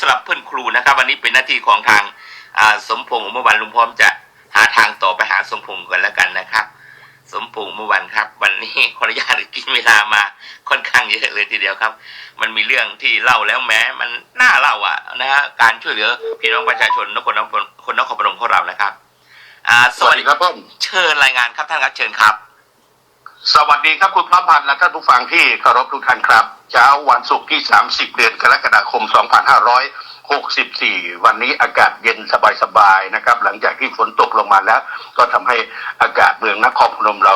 สำหรับเพื่อนครูนะครับ วันนี้เป็นหน้าที่ของทางอ่าสมพงษ์เมื่อวันลุงพร้อมจะหาทางต่อไปหาสมพงษ์กันแล้วกันนะครับ สมพงษ์เมื่อวันครับ วันนี้ขออนุญาตกินเวลามาค่อนข้างเยอะเลยทีเดียวครับ มันมีเรื่องที่เล่าแล้วแม้ มันน่าเล่าอะนะฮะการช่วยเหลือพี่น้องประชาชนนครนครคนนครพนมของเรานะครับอ่าสสวัวัสสดีดีครับผมเชิญรายงานครับท่านครับเชิญครับ สวัสดีครับคุณพระพันธ์และท่านผู้ฟังที่เคารพทุกท่านครับ เช้าวันศุกร์ที่ 30 เดือนกรกฎาคม 2564 วันนี้อากาศเย็นสบายๆนะครับ หลังจากที่ฝนตกลงมาแล้ว ก็ทำให้อากาศเมืองนครพนมเรา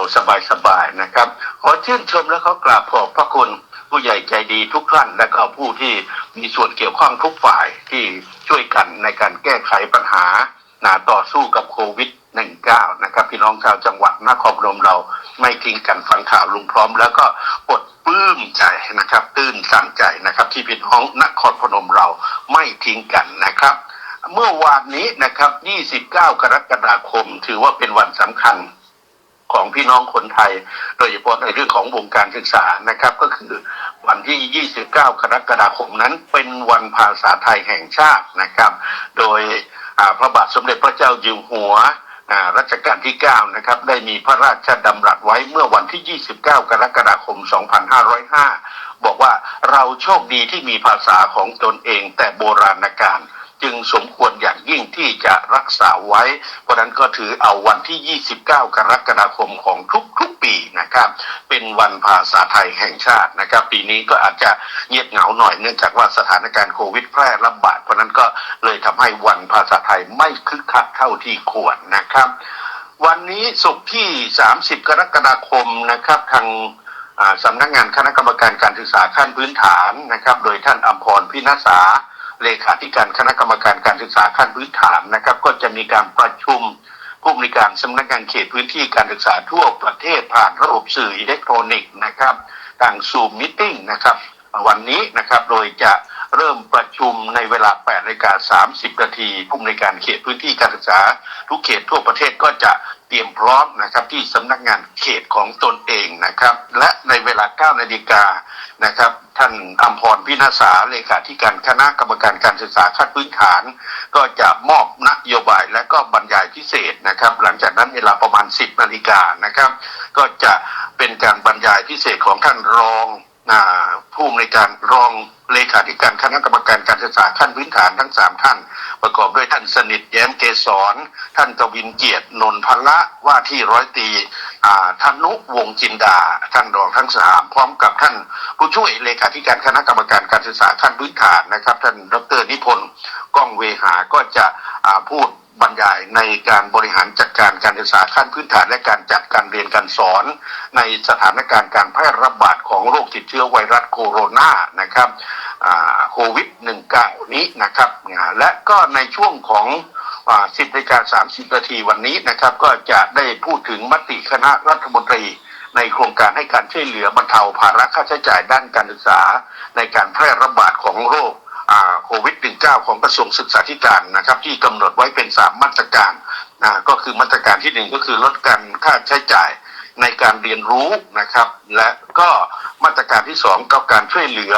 สบายๆนะครับ ขอชื่นชมและขอกราบขอบพระคุณผู้ใหญ่ใจดีทุกท่านและก็ผู้ที่มีส่วนเกี่ยวข้องทุกฝ่ายที่ช่วยกันในการแก้ไขปัญหาหนะต่อสู้กับโควิด่น้องชาวจังหวัดนครพนมเราไม่ทิ้งกันฟังข่าวลุงพร้อม แล้วก็ปลดปลื้มใจนะครับ ตื้นสั่นใจนะครับ ที่พี่น้องนครพนมเราไม่ทิ้งกันนะครับ เมื่อวานนี้นะครับ 29 กรกฎาคม ถือว่าเป็นวันสำคัญของพี่น้องคนไทย โดยเฉพาะในเรื่องของวงการศึกษานะครับ ก็คือวันที่ 29 กรกฎาคมนั้น เป็นวันภาษาไทยแห่งชาตินะครับ โดยพระบาทสมเด็จพระเจ้าอยู่หัว รัชกาลที่ 9 นะครับ ได้มีพระราชดำรัสไว้เมื่อวันที่ 29 กรกฎาคม 2505 บอกว่าเราโชคดีที่มีภาษาของตนเองแต่โบราณกาล จึงสมควรอย่างยิ่งที่จะรักษาไว้ เพราะนั้นก็ถือเอาวันที่ 29 กรกฎาคมของทุกๆปีนะครับ เป็นวันภาษาไทยแห่งชาตินะครับ ปีนี้ก็อาจจะเงียบเหงาหน่อยเนื่องจากว่าสถานการณ์โควิดแพร่ระบาด เพราะนั้นก็เลยทำให้วันภาษาไทยไม่คึกคักเท่าที่ควรนะครับ วันนี้ศุกร์ที่ 30 กรกฎาคมนะครับทางสำนักงานคณะกรรมการการศึกษาขั้นพื้นฐานนะครับ โดยท่านอัมพรพินาศา เลขาธิการคณะกรรมการการศึกษาขั้นพื้นฐานนะครับ ก็จะมีการประชุมผู้อำนวยการสำนักงานเขตพื้นที่การศึกษาทั่วประเทศผ่านระบบสื่ออิเล็กทรอนิกส์นะครับทางซูมมิทติ้งนะครับวันนี้นะครับโดยจะเริ่มประชุมในเวลา8นาฬิกา30 นาทีผู้อำนวยการเขตพื้นที่การศึกษา ทุกเขตทั่วประเทศก็จะ เตรียมพร้อมนะครับที่สำนักงานเขตของตนเองนะครับ และในเวลา 9 นาฬิกานะครับท่านอัมพรพินาศาเลขาธิการคณะกรรมการการศึกษาขั้นพื้นฐาน ก็จะมอบนโยบายและก็บรรยายพิเศษนะครับ หลังจากนั้นเวลาประมาณ 10 นาฬิกานะครับ ก็จะเป็นการบรรยายพิเศษของท่านรองอผู้อำนวยการรอง เลขาธิการคณะกรรมการการศึกษาขั้นพื้นฐานทั้ง3ท่าน ประกอบด้วยท่านสนิทแย้มเกษรท่านกวินเกียรตินนทพละว่าที่ร้อยตรีอ่าธนุวงจินดา ท่านรองทั้งสามพร้อมกับท่านผู้ช่วยเลขาธิการคณะกรรมการการศึกษาขั้นพื้นฐานนะครับ ท่านดรนิพนธ์ก้องเวหาก็จะพูด บรรยายในการบริหารจัดการการศึกษาขั้นพื้นฐานและการจัดการเรียนการสอน ในสถานการณ์การแพร่ระบาดของโรคติดเชื้อไวรัสโคโรนานะครับโควิด -19 นี้นะครับและก็ในช่วงของอ่า10นาฬิกา30นาทีวันนี้นะครับก็จะได้พูดถึงมติคณะรัฐมนตรีในโครงการให้การช่วยเหลือบรรเทาภาระค่าใช้จ่ายด้านการศึกษา ในการแพร่ระบาดของโรค โควิด -19 ของกระทรวงศึกษาธิการนะครับ ที่กำหนดไว้เป็น 3 มาตรการอ่าก็คือมาตรการที่หนึ่งก็คือลดการค่าใช้จ่ายในการเรียนรู้นะครับ และก็มาตรการที่สองก็การช่วยเหลือ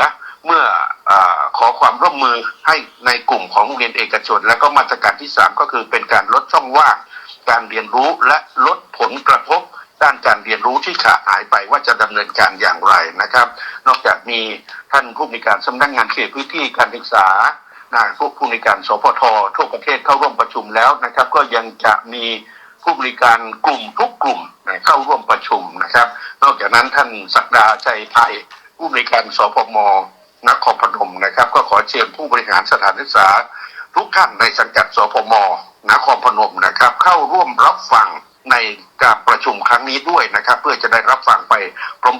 เมื่ออขอความร่วมมือให้ในกลุ่มของโรงเรียนเอกชน และก็มาตรการที่ 3 ก็คือเป็นการลดช่องว่างการเรียนรู้และลดผลกระทบ ด้านการเรียนรู้ที่ขาดหายไปว่าจะดำเนินการอย่างไรนะครับ นอกจากมีท่านผู้มีการสำนักงานเขตพื้นที่การศึกษานะพวกผู้ในการสพททั่วประเทศเข้าร่วมประชุมแล้วนะครับ ก็ยังจะมีผู้บริการกลุ่มทุกกลุ่มเข้าร่วมประชุมนะครับ นอกจากนั้นท่านศักดาชัยไทยผู้บริการสพมนครพนมนะครับ ก็ขอเชิญผู้บริหารสถานศึกษา ทุกท่านในสังกัดสพมนครพนมนะครับ เข้าร่วมรับฟัง ในการประชุมครั้งนี้ด้วยนะครับ เพื่อจะได้รับฟังไป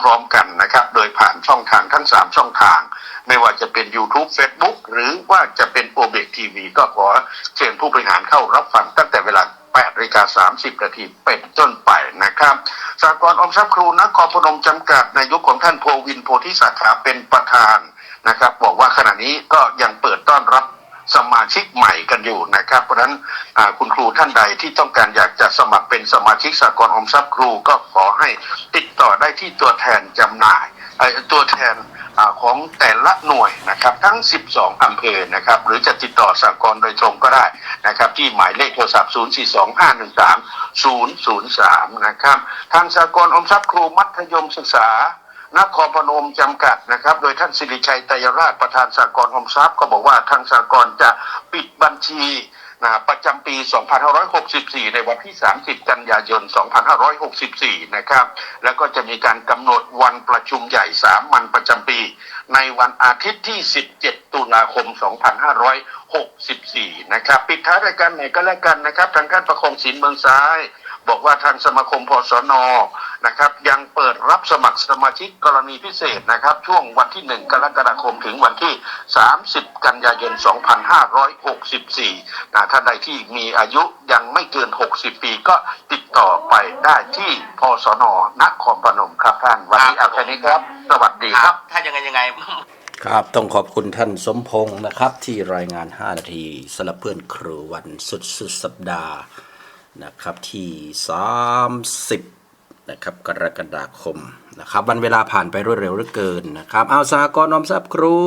พร้อมๆกันนะครับ โดยผ่านช่องทางทั้ง 3 ช่องทาง ไม่ว่าจะเป็น YouTube Facebook หรือว่าจะเป็นโอเบกทีวีก็ขอเชิญผู้บริหารเข้ารับฟังตั้งแต่เวลา8นาฬิกา30 นาทีเป็นต้นไปนะครับสากลออมทรัพย์ครูนครพนมจำกัดในยุคของท่านโพวินโพธิสาขาเป็นประธานนะครับ บอกว่าขณะนี้ก็ยังเปิดต้อนรับสมาชิกใหม่กันอยู่นะครับ เพราะฉะนั้นคุณครูท่านใดที่ต้องการอยาก สากลออมทรัพย์ครูก็ขอให้ติดต่อได้ที่ตัวแทนจำหน่ายตัวแทนอของแต่ละหน่วยนะครับทั้ง 12 อำเภอนะครับหรือจะติดต่อสากลโดยตรงก็ได้นะครับที่หมายเลขโทรศัพท์ 042513 003 นะครับทางสากลอมทรัพย์ครูมัธยมศึกษานครพนมจำกัดนะครับ โดยท่านสิริชัยไตยราชประธานสากลอมทรัพย์ก็บอกว่าทางสากลจะปิดบัญชี นะประจำปี 2564 ในวันที่ 30 กันยายน 2564 นะครับ แล้วก็จะมีการกำหนดวันประชุมใหญ่สามัญประจำปี ในวันอาทิตย์ที่ 17 ตุลาคม 2564 นะครับ ปิดท้ายรายการไหนก็แล้วกันนะครับ ทางการประคองศีลเมืองซ้าย บอกว่าทางสมาคมพสนนะครับยังเปิดรับสมัครสมาชิกกรณีพิเศษนะครับ ช่วงวันที่ 1 กรกฎาคมถึงวันที่ 30 กันยายน 2564นะท่านใดที่มีอายุยังไม่เกิน 60 ปีก็ติดต่อไปได้ที่พสนนครพนมครับท่าน วันนี้เอาแค่นี้ครับ สวัสดีคครัรับบถ้ายังไงยังไง ครับ ต้องขอบคุณท่านสมพงศ์นะครับ ที่รายงาน 5 นาทีสำหรับเพื่อนครูวันสุดสุดสัปดาห์ นะครับที่ 30นะครับกรกฎาคมนะครับวันเวลาผ่านไปรวดเร็วเหลือเกินนะครับเอาสหกรณ์ออมทรัพย์ครู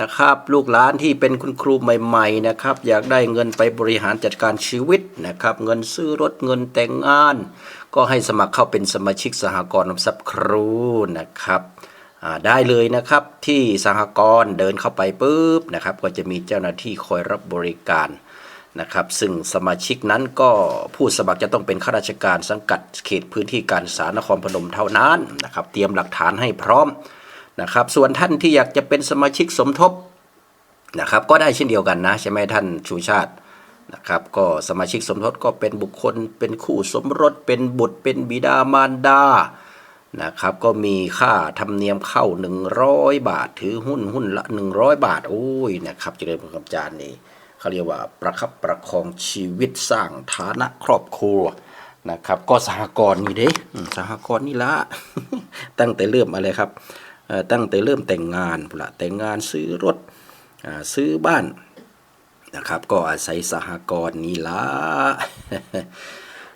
นะครับลูกหลานที่เป็นคุณครูใหม่ๆนะครับอยากได้เงินไปบริหารจัดการชีวิตนะครับเงินซื้อรถเงินแต่งงาน ก็ให้สมัครเข้าเป็นสมาชิกสหกรณ์ออมทรัพย์ครูนะครับได้เลยนะครับที่สหกรณ์เดินเข้าไปปุ๊บนะครับก็จะมีเจ้าหน้าที่คอยรับบริการ นะครับ ซึ่งสมาชิกนั้นก็ผู้สมัครจะต้องเป็นข้าราชการสังกัดเขตพื้นที่การศึกษานครพนมเท่านั้นนะครับ เตรียมหลักฐานให้พร้อมนะครับ ส่วนท่านที่อยากจะเป็นสมาชิกสมทบนะครับ ก็ได้เช่นเดียวกันนะ ใช่ไหมท่านชูชาตินะครับ ก็สมาชิกสมทบก็เป็นบุคคล เป็นคู่สมรส เป็นบุตร เป็นบิดามารดานะครับ ก็มีค่าธรรมเนียมเข้า 100 บาท ถือหุ้นหุ้นละ 100 บาท โอ้ยนะครับเจริญพรคำจารย์นี่ เขาเรียกว่าประคับประคองชีวิตสร้างฐานะครอบครัวนะครับ ก็สหกรณ์นี่เด้สหกรณ์นี่ละตั้งแต่เริ่มอะไรครับตั้งแต่เริ่มแต่งงานพุ่นละแต่งงานซื้อรถอซื้อบ้านนะครับ ก็อาศัยสหกรณ์นี้ละ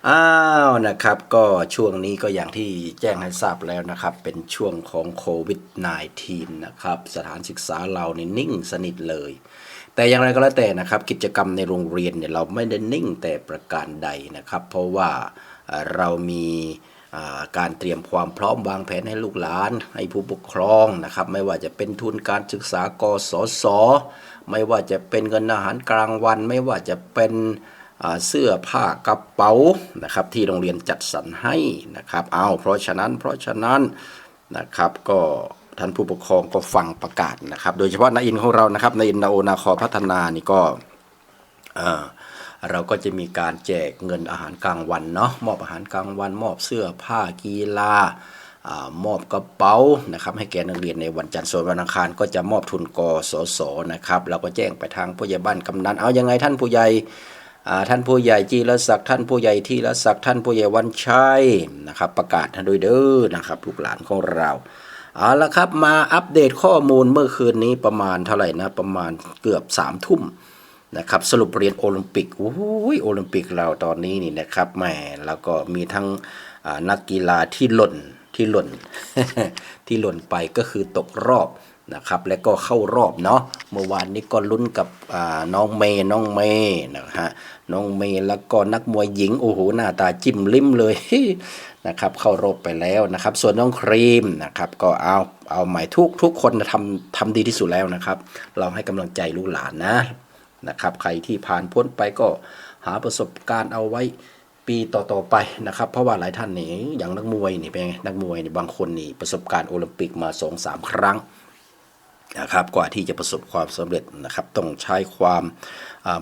อ้าวนะครับก็ช่วงนี้ก็อย่างที่แจ้งให้ทราบแล้วนะครับ เป็นช่วงของโควิด -19 นะครับ สถานศึกษาเราเนี่ยนิ่งสนิทเลย แต่อย่างไรก็แล้วแต่นะครับ กิจกรรมในโรงเรียนเนี่ยเราไม่ได้นิ่งแต่ประการใดนะครับ เพราะว่าเรามีการเตรียมความพร้อมวางแผนให้ลูกหลาน ให้ผู้ปกครองนะครับ ไม่ว่าจะเป็นทุนการศึกษากสศไม่ว่าจะเป็นเงินอาหารกลางวัน ไม่ว่าจะเป็นเสื้อผ้ากระเป๋านะครับ ที่โรงเรียนจัดสรรให้นะครับ เอาเพราะฉะนั้นเพราะฉะนั้นนะครับก็ ท่านผู้ปกครองก็ฟังประกาศนะครับ โดยเฉพาะนาอินของเรานะครับนาอินนาโอนาคอพัฒนานี่ก็เออเราก็จะมีการแจกเงินอาหารกลางวันเนาะมอบอาหารกลางวัน มอบเสื้อผ้ากีฬาอมอบกระเป๋านะครับให้แก่นักเรียนในวันจันทร์ส่วนวันอังคารก็จะมอบทุนกสศนะครับเราก็แจ้งไปทางผู้ใหญ่บ้านกำนันเอายังไงท่านผู้ใหญ่ท่านผู้ใหญ่จีรศักดิ์ท่านผู้ใหญ่ทีรศักดิ์ท่านผู้ใหญ่วันชัยนะครับประกาศให้ด้วยเด้อนะครับลูกหลานของเรา เอาละครับมาอัปเดตข้อมูลเมื่อคืนนี้ประมาณเท่าไหร่นะ ประมาณเกือบสามทุ่มนะครับสรุปเหรียญโอลิมปิกโอ้ยโอลิมปิกเราตอนนี้นี่นะครับแหมแล้วก็มีทั้งนักกีฬาที่หล่นที่หล่นที่หล่นไปก็คือตกรอบ นะครับและก็เข้ารอบเนาะเมื่อวานนี้ก็ลุ้นกับน้องเมย์น้องเมย์นะฮะน้องเมย์แล้วก็นักมวยหญิงโอ้โหหน้าตาจิ้มลิ้มเลยนะครับเข้ารอบไปแล้วนะครับ ส่วนน้องครีมนะครับก็เอาเอาหม่ทุกทุกคนทำทำดีที่สุดแล้วนะครับ เราให้กำลังใจลูกหลานนะนะครับ ใครที่ผ่านพ้นไปก็หาประสบการณ์เอาไว้ปีต่อๆไปนะครับ เพราะว่าหลายท่านนี่อย่างนักมวยนี่เป็นไงนักมวยนี่บางคนนี่ประสบการณ์โอลิมปิกมาสองสามครั้ง นะครับกว่าที่จะประสบความสำเร็จนะครับต้องใช้ความ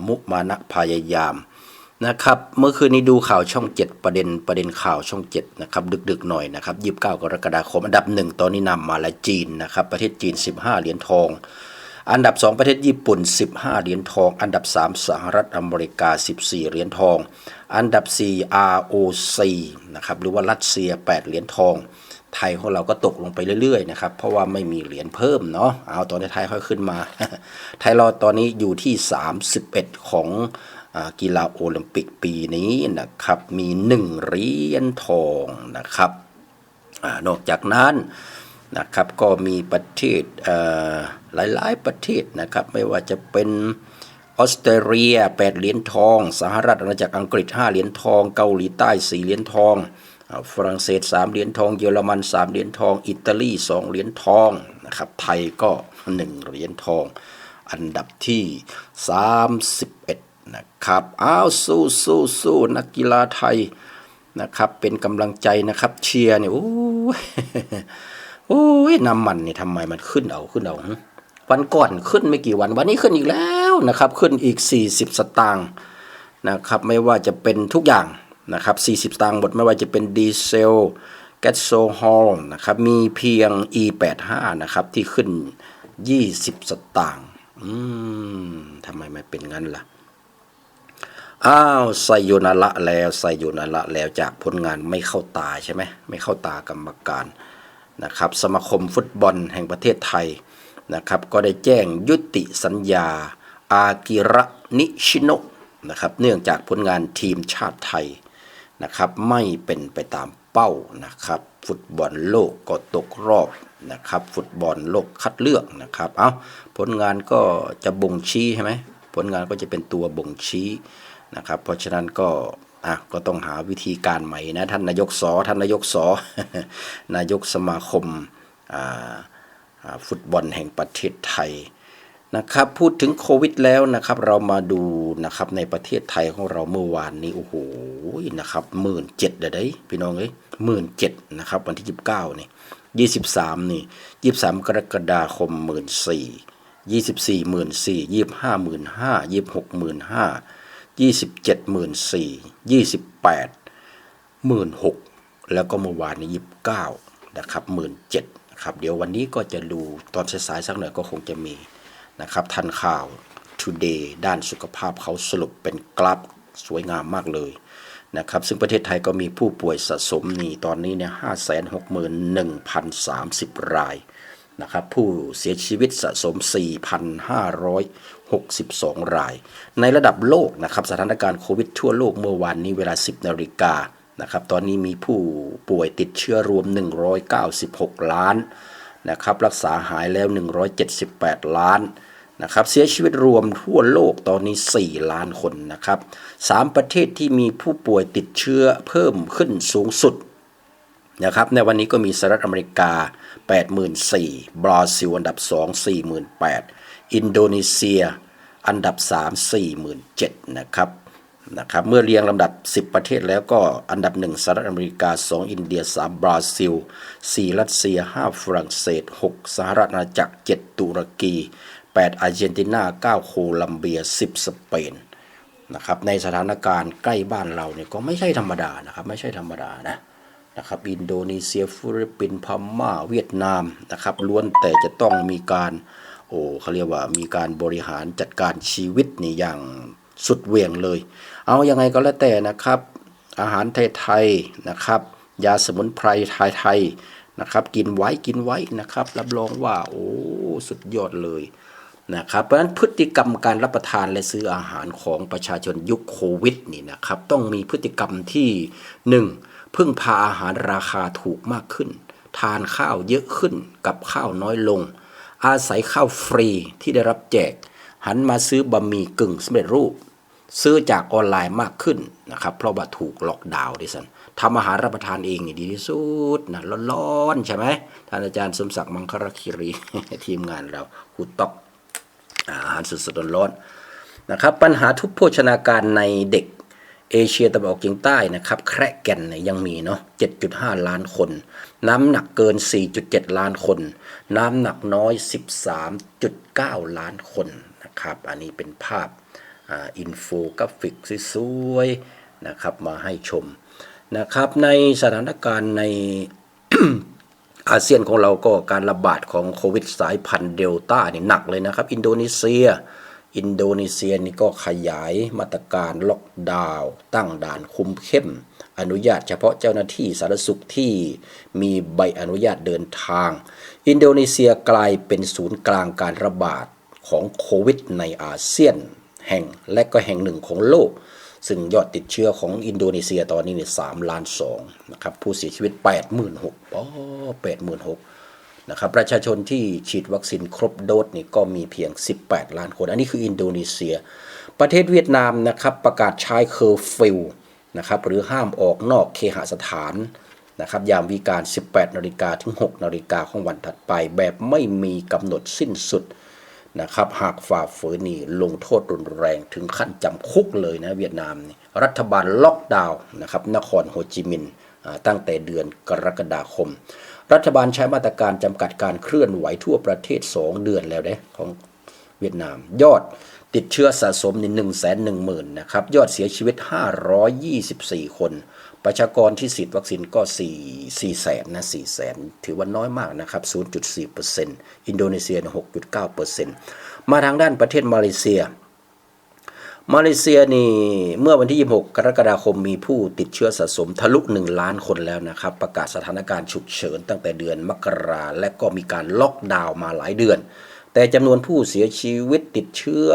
มุมานะพยายามนะครับเมื่อคืนนี้ดูข่าวช่อง 7 ประเด็นประเด็นข่าวช่อง7นะครับดึกๆหน่อยนะครับ29กรกฎาคมอันดับหนึ่งตอนนี้นำมาและจีนนะครับประเทศจีน 15 เหรียญทอง อันดับ 2 ประเทศญี่ปุ่น 15 เหรียญทอง อันดับ 3 สหรัฐอเมริกา 14 เหรียญทอง อันดับ 4 ROC นะครับหรือว่ารัสเซีย 8 เหรียญทอง ไทยของเราก็ตกลงไปเรื่อยๆนะครับเพราะว่าไม่มีเหรียญเพิ่มเนาะเอาตอนนี้ไทยค่อยขึ้นมา ไทยเราตอนนี้อยู่ที่ 31 ของอกีฬาโอลิมปิกปีนี้นะครับมี 1 เหรียญทองนะครับอนอกจากนั้นนะครับก็มีประเทศเหลายๆประเทศนะครับไม่ว่าจะเป็นออสเตรเลีย 8 เหรียญทอง สหรัฐอาณาจักรอังกฤษ 5 เหรียญทอง เกาหลีใต้ 4 เหรียญทอง ฝรั่งเศส 3 เหรียญทอง เยอรมัน 3 เหรียญทอง อิตาลี 2 เหรียญทองนะครับไทยก็ 1 เหรียญทอง อันดับที่ 31 นะครับอ้าวสู้สู้สู้นักกีฬาไทยนะครับเป็นกำลังใจนะครับเชียร์เนี่ยโอ้ยโอ้ยน้ำมันนี่ทำไมมันขึ้นเอาขึ้นเอาวันก่อนขึ้นไม่กี่วันวันนี้ขึ้นอีกแล้วนะครับ ขึ้นอีก 40 สตางค์นะครับ ไม่ว่าจะเป็นทุกอย่าง นะครับ 40สตางค์หมดไม่ว่าจะเป็นดีเซลแก๊สโซฮอลนะครับ มีเพียง E85 นะครับ ที่ขึ้น 20 สตางค์อืมทำไมไม่เป็นงั้นล่ะ อ้าวไซโยนาระแล้วไซโยนาระแล้วจากผลงานไม่เข้าตาใช่ไหมไม่เข้าตากรรมการนะครับ สมาคมฟุตบอลแห่งประเทศไทยนะครับ ก็ได้แจ้งยุติสัญญา อากิระนิชิโนะนะครับ เนื่องจากผลงานทีมชาติไทย นะครับไม่เป็นไปตามเป้านะครับ ฟุตบอลโลกก็ตกรอบนะครับ ฟุตบอลโลกคัดเลือกนะครับเอาผลงานก็จะบ่งชี้ใช่ไหมผลงานก็จะเป็นตัวบ่งชี้นะครับ เพราะฉะนั้นก็อะก็ต้องหาวิธีการใหม่นะท่านนายกสอท่านนายกสอนายกสมาคมาาฟุตบอลแห่งประเทศไทย นะครับพูดถึงโควิดแล้วนะครับเรามาดูนะครับในประเทศไทยของเราเมื่อวานนี้โอ้โหนะครับหมื่นเจ็ดเด้ยพี่น้องเอ้ยหมื่นเจ็ดนะครับวันที่ยี่สิบเก้านี่ยี่สิบสามนี่ยี่สิบสามกรกฎาคมหมื่นสี่ยี่สิบสี่หมื่นสี่ยี่สิบห้าหมื่นห้ายี่สิบหกหมื่นห้ายี่สิบเจ็ดหมื่นสี่ยี่สิบแปดหมื่นหกแล้วก็เมื่อวานนี้ยี่สิบเก้านะครับหมื่นเจ็ดครับเดี๋ยววันนี้ก็จะดูตอนสายๆสักหน่อยก็คงจะมี นะครับทันข่าว Today ด้านสุขภาพเขาสรุปเป็นกราฟสวยงามมากเลยนะครับซึ่งประเทศไทยก็มีผู้ป่วยสะสมนี่ตอนนี้เนี่ยห้าแสนหกหมื่นหนึ่งพันสามสิบรายนะครับผู้เสียชีวิตสะสม 4,562 ราย ในระดับโลกนะครับสถานการณ์โควิดทั่วโลกเมื่อวานนี้เวลา 10 นาฬิกานะครับตอนนี้มีผู้ป่วยติดเชื้อรวม 196 ล้านนะครับรักษาหายแล้ว 178 ล้าน นะครับเสียชีวิตรวมทั่วโลกตอนนี้ 4 ล้านคนนะครับสามประเทศที่มีผู้ป่วยติดเชื้อเพิ่มขึ้นสูงสุดนะครับในวันนี้ก็มีสหรัฐอเมริกา 84,000บราซิลอันดับ 2 48,000 อินโดนีเซีย อันดับ 3 47,000นะครับนะครับเมื่อเรียงลำดับ 10 ประเทศแล้วก็อันดับ 1สหรัฐอเมริกา 2 อินเดีย 3 บราซิล 4 รัสเซีย 5 ฝรั่งเศส 6 สหรัฐอาณาจักร 7 ตุรกี 8อาร์เจนตินา9โคลัมเบีย 10 สเปนนะครับในสถานการณ์ใกล้บ้านเราเนี่ยก็ไม่ใช่ธรรมดานะครับไม่ใช่ธรรมดานะนะครับอินโดนีเซียฟิลิปปินส์พม่าเวียดนามนะครับล้วนแต่จะต้องมีการโอ้เขาเรียกว่ามีการบริหารจัดการชีวิตนี่อย่างสุดเหวี่ยงเลย เอายังไงก็แล้วแต่นะครับ อาหารไทยๆนะครับ ยาสมุนไพรไทยๆนะครับ กินไว้กินไว้นะครับ รับรองว่าโอ้สุดยอดเลย นะครับเพราะฉะนั้นพฤติกรรมการรับประทานและซื้ออาหารของประชาชนยุคโควิดนี่นะครับต้องมีพฤติกรรมที่หนึ่งพึ่งพาอาหารราคาถูกมากขึ้น ทานข้าวเยอะขึ้นกับข้าวน้อยลง อาศัยข้าวฟรีที่ได้รับแจก หันมาซื้อบะหมี่กึ่งสำเร็จรูป ซื้อจากออนไลน์มากขึ้นนะครับเพราะว่าถูกล็อกดาวน์ดิสันทำอาหารรับประทานเองนี่ดีที่สุดนะร้อนๆใช่ไหมท่านอาจารย์สมศักดิ์มังคลคิรีทีมงานเราคูตอก อาหารสดๆร้อนๆนะครับ ปัญหาทุพโภชนาการในเด็กเอเชียตะวันออกเฉียงใต้นะครับแคระแก่นเนี่ยยังมีเนาะ 7.5 ล้านคน น้ำหนักเกิน 4.7 ล้านคน น้ำหนักน้อย 13.9 ล้านคนนะครับ อันนี้เป็นภาพอินโฟกราฟิกสวยๆนะครับมาให้ชมนะครับในสถานการณ์ใน อาเซียนของเราก็การระบาดของโควิดสายพันธุ์เดลต้านี่หนักเลยนะครับ อินโดนีเซีย อินโดนีเซียนี่ก็ขยายมาตรการล็อกดาวน์ตั้งด่านคุมเข้ม อนุญาตเฉพาะเจ้าหน้าที่สาธารณสุขที่มีใบอนุญาตเดินทาง อินโดนีเซียกลายเป็นศูนย์กลางการระบาดของโควิดในอาเซียน แห่งและก็แห่งหนึ่งของโลก ซึ่งยอดติดเชื้อของอินโดนีเซียตอนนี้เนี่ยสามล้านสองนะครับผู้เสียชีวิต 8 6 0 0 0อ๋อแปดหมื่นหกนะครับประชาชนที่ฉีดวัคซีนครบโดสนี่ก็มีเพียง 18 ล้านคน อันนี้คืออินโดนีเซีย ประเทศเวียดนามนะครับประกาศใช้เคอร์ฟิวนะครับหรือห้ามออกนอกเคหสถานนะครับยามวิการ 18 นาฬิกาถึง 6 นาฬิกาของวันถัดไป แบบไม่มีกำหนดสิ้นสุด นะครับ หากฝ่าฝืนนี่ลงโทษรุนแรงถึงขั้นจำคุกเลยนะเวียดนามนี่รัฐบาลล็อกดาวน์นะครับนครโฮจิมินห์ตั้งแต่เดือนกรกฎาคม รัฐบาลใช้มาตรการจำกัดการเคลื่อนไหวทั่วประเทศ 2 เดือนแล้วเด้ของเวียดนาม ยอดติดเชื้อสะสมใน1 1 0 0 0 0นะครับ ยอดเสียชีวิต 524 คน ประชากรที่ฉีดวัคซีนก็4 4แสนนะ4แสนถือว่าน้อยมากนะครับ 0.4%อินโดนีเซีย 6.9%มาทางด้านประเทศมาเลเซีย มาเลเซียนี่เมื่อวันที่ 26 กรกฎาคมมีผู้ติดเชื้อสะสมทะลุ 1 ล้านคนแล้วนะครับ ประกาศสถานการณ์ฉุกเฉินตั้งแต่เดือนมกราและก็มีการล็อกดาวน์มาหลายเดือน แต่จำนวนผู้เสียชีวิตติดเชื้อ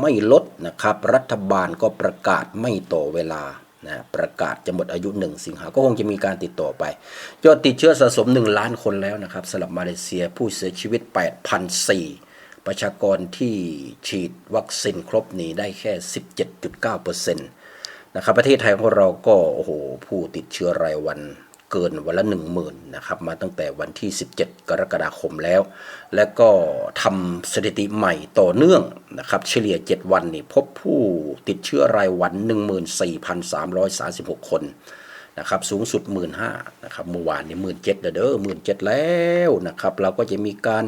ไม่ลดนะครับ รัฐบาลก็ประกาศไม่ต่อเวลา นะประกาศจะหมดอายุ 1 สิงหาก็คงจะมีการติดต่อไป ยอดติดเชื้อสะสม 1 ล้านคนแล้วนะครับสำหรับมาเลเซียผู้เสียชีวิต 8,004 ประชากรที่ฉีดวัคซีนครบนี้ได้แค่ 17.9%นะครับประเทศไทยของเราก็โอ้โหผู้ติดเชื้อรายวัน เกินวันละ1 0,000นะครับมาตั้งแต่วันที่ 17 กรกฎาคมแล้ว และก็ทำสถิติใหม่ต่อเนื่องนะครับเฉลี่ย 7 วันนี่พบผู้ติดเชื้อรายวัน 14,336 คนนะครับสูงสุด 1 5ื่นนะครับเมื่อวานนี้หมื่นเจ็ดเด้อหมื่นเจ็ดแล้วนะครับเราก็จะมีการ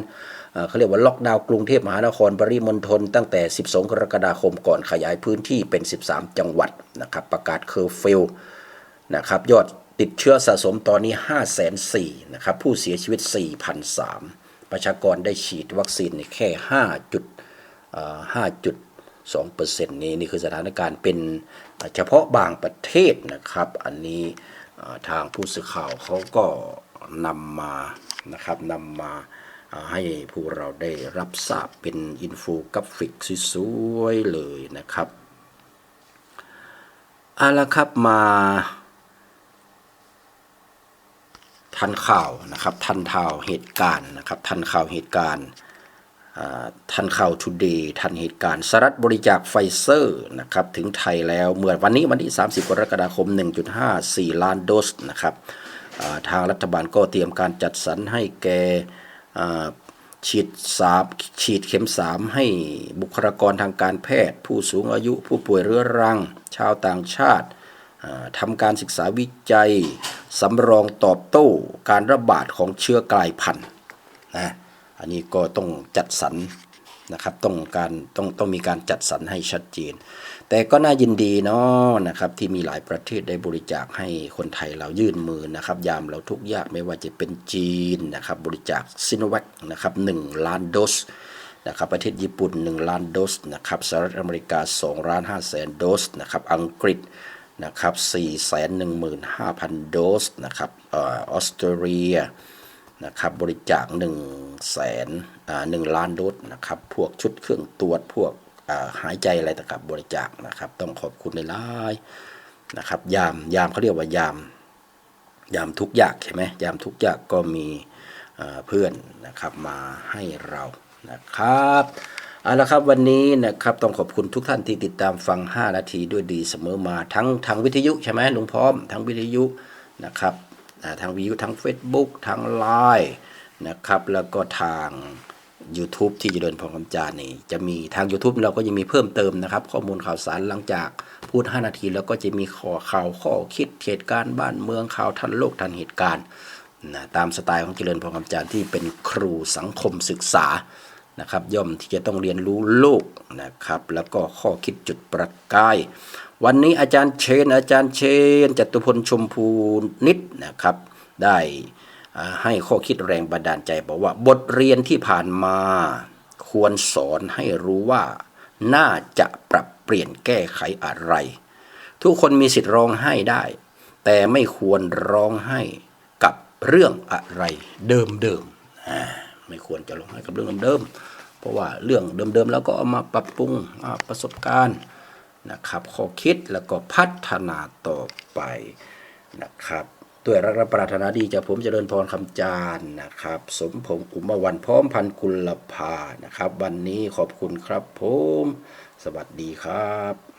เขาเรียกว่าล็อกดาวน์กรุงเทพมหานครปริมณฑลตั้งแต่ 12 กรกฎาคมก่อนขยายพื้นที่เป็น 13 จังหวัดนะครับประกาศเคอร์ฟิวนะครับยอด ติดเชื้อสะสมตอนนี้ 5 4 0 0 0นะครับ ผู้เสียชีวิต 4,003 ประชากรได้ฉีดวัคซีนเนี่ยแค่5จุดเอ่อ5 2%นี้นี่คือสถานการณ์เป็นเฉพาะบางประเทศนะครับ อันนี้ทางผู้สื่อข่าวเขาก็นำมานะครับนำมาให้ผู้เราได้รับทราบเป็นอินโฟกราฟิกสวยๆเลยนะครับเอาละครับมา ทันข่าวนะครับ ทันข่าวเหตุการณ์นะครับ ทันข่าวเหตุการณ์ทันข่าวทูเดย์ทันเหตุการณ์สหรัฐบริจาคไฟเซอร์นะครับถึงไทยแล้วเมื่อวันนี้วันที่ 30 กรกฎาคม 1.54 ล้านโดสนะครับทางรัฐบาลก็เตรียมการจัดสรรให้แก่ฉีดสามฉีดเข็มสามให้บุคลากรทางการแพทย์ ผู้สูงอายุผู้ป่วยเรื้อรัง ชาวต่างชาติ ทำการศึกษาวิจัยสำรองตอบโต้การระบาดของเชื้อกลายพันธุ์นะอันนี้ก็ต้องจัดสรรนะครับต้องการต้องต้องมีการจัดสรรให้ชัดเจน แต่ก็น่ายินดีเนาะนะครับที่มีหลายประเทศได้บริจาคให้คนไทยเรายื่นมือนะครับ ยามเราทุกยากไม่ว่าจะเป็นจีนนะครับบริจาคซินแวคนะครับ1ล้านโดสนะครับประเทศญี่ปุ่น 1 ล้านโดสนะครับสหรัฐอเมริกา2ล้าน5แสนโดสนะครับอังกฤษ นะครับ4 1 5 0 0 0 โดสนะครับออสเตรเลียนะครับบริจาค1แสนหนึ่งล้านโดสนะครับพวกชุดเครื่องตรวจพวกหายใจอะไรต่างๆบริจาคนะครับ ต้องขอบคุณในไลน์นะครับยามยามเขาเรียกว่ายาม ยามทุกข์ยากใช่ไหมยามทุกข์ยากก็มีเพื่อนนะครับมาให้เรานะครับ เอาละครับวันนี้นะครับต้องขอบคุณทุกท่านที่ติดตามฟัง 5 นาทีด้วยดีเสมอมาทั้งทางวิทยุใช่ไหมลุงพร้อมทั้งวิทยุนะครับอ่ทางวิวทั้ง Facebook ทั้ง Line นะครับแล้วก็ทาง YouTube ที่เจะเดินพรคำจานี่จะมีทาง YouTube เราก็ยังมีเพิ่มเติมนะครับ ข้อมูลข่าวสารหลังจากพูด 5 นาที แล้วก็จะมีข้อข่าวข้อคิดเหตุการณ์บ้านเมืองข่าวทันโลกทันเหตุการณ์นะตามสไตล์ของเจริญพรคำจารที่เป็นครูสังคมศึกษา นะครับย่อมที่จะต้องเรียนรู้โลกนะครับ แล้วก็ข้อคิดจุดประกาย วันนี้อาจารย์เชน อาจารย์เชนจตุพลชมพูนิดนะครับ ได้ให้ข้อคิดแรงบันดาลใจบอกว่าบทเรียนที่ผ่านมาควรสอนให้รู้ว่าน่าจะปรับเปลี่ยนแก้ไขอะไร ทุกคนมีสิทธิ์ร้องไห้ได้ แต่ไม่ควรร้องไห้กับเรื่องอะไรเดิมๆอ่า ไม่ควรจะร้องไห้กับเรื่องเดิมๆเพราะว่าเรื่องเดิมๆแล้วก็เอามาปรับปรุงประสบการณ์นะครับข้อคิดแล้วก็พัฒนาต่อไปนะครับด้วยรักและปรารถนาดีจากผมเจริญพรคำจานนะครับ สมพงษ์อุมวันพร้อมพันกุลภานะครับ วันนี้ขอบคุณครับผม สวัสดีครับ